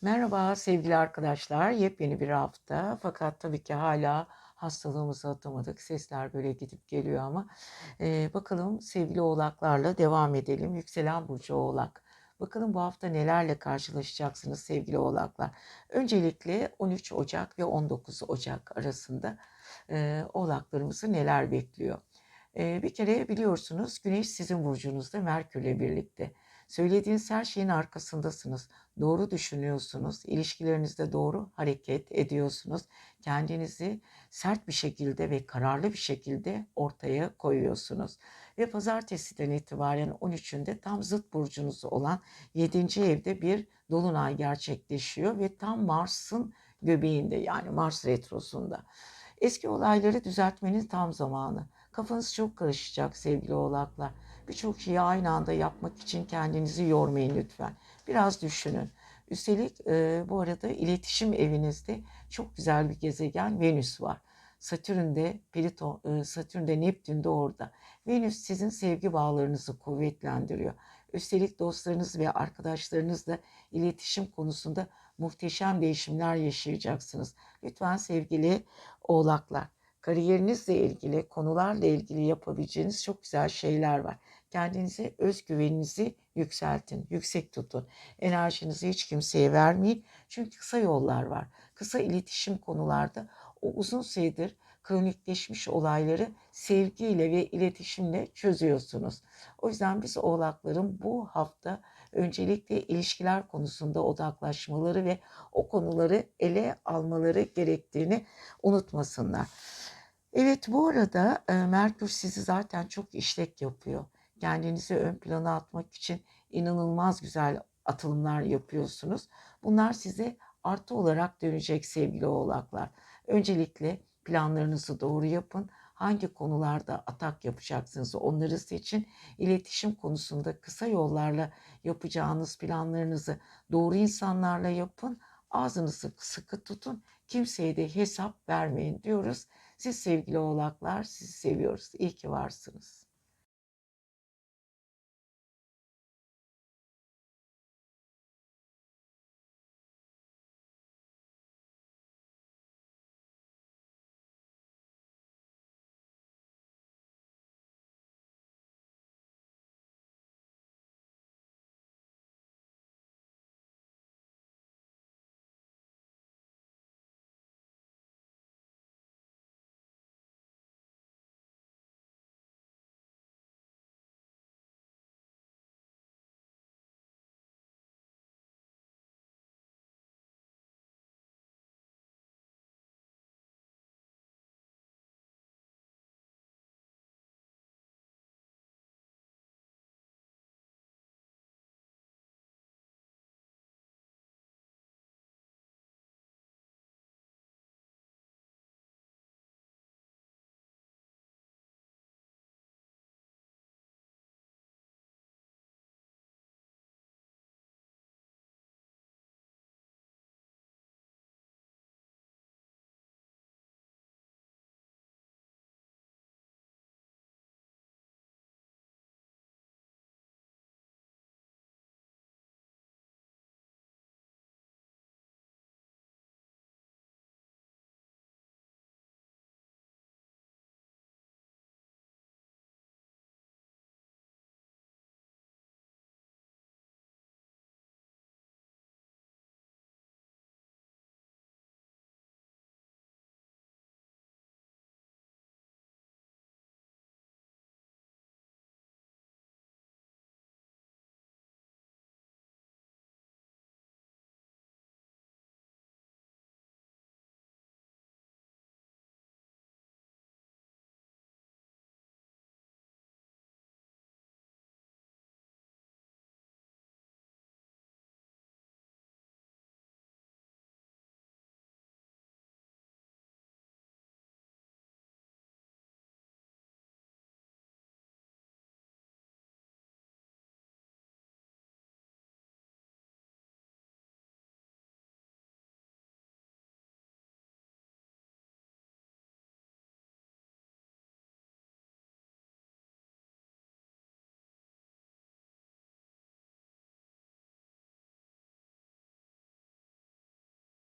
Merhaba sevgili arkadaşlar. Yepyeni bir hafta. Fakat tabii ki hala hastalığımızı atamadık. Sesler böyle gidip geliyor ama eee, bakalım sevgili oğlaklarla devam edelim. Yükselen burcu oğlak. Bakalım bu hafta nelerle karşılaşacaksınız sevgili oğlaklar. Öncelikle 13 Ocak ve 19 Ocak arasında eee, oğlaklarımızı neler bekliyor? Eee, bir kere biliyorsunuz Güneş sizin burcunuzda Merkürle birlikte. Söylediğiniz her şeyin arkasındasınız. Doğru düşünüyorsunuz. İlişkilerinizde doğru hareket ediyorsunuz. Kendinizi sert bir şekilde ve kararlı bir şekilde ortaya koyuyorsunuz. Ve pazartesiden itibaren 13'ünde tam zıt burcunuz olan 7. evde bir dolunay gerçekleşiyor ve tam Mars'ın göbeğinde yani Mars retrosunda. Eski olayları düzeltmenin tam zamanı. Kafanız çok karışacak sevgili oğlaklar. Birçok şeyi aynı anda yapmak için kendinizi yormayın lütfen. Biraz düşünün. Üstelik e, bu arada iletişim evinizde çok güzel bir gezegen Venüs var. Satürn'de, Plüton, e, Satürn'de, Neptün'de orada. Venüs sizin sevgi bağlarınızı kuvvetlendiriyor. Üstelik dostlarınız ve arkadaşlarınızla iletişim konusunda muhteşem değişimler yaşayacaksınız. Lütfen sevgili oğlaklar, kariyerinizle ilgili, konularla ilgili yapabileceğiniz çok güzel şeyler var. Kendinize özgüveninizi yükseltin, yüksek tutun. Enerjinizi hiç kimseye vermeyin. Çünkü kısa yollar var. Kısa iletişim konularda o uzun süredir kronikleşmiş olayları sevgiyle ve iletişimle çözüyorsunuz. O yüzden biz oğlakların bu hafta öncelikle ilişkiler konusunda odaklaşmaları ve o konuları ele almaları gerektiğini unutmasınlar. Evet bu arada e, Merkür sizi zaten çok işlek yapıyor. Kendinizi ön plana atmak için inanılmaz güzel atılımlar yapıyorsunuz. Bunlar size artı olarak dönecek sevgili oğlaklar. Öncelikle planlarınızı doğru yapın. Hangi konularda atak yapacaksınız onları seçin. İletişim konusunda kısa yollarla yapacağınız planlarınızı doğru insanlarla yapın. Ağzınızı sıkı tutun. Kimseye de hesap vermeyin diyoruz. Siz sevgili oğlaklar sizi seviyoruz. İyi ki varsınız.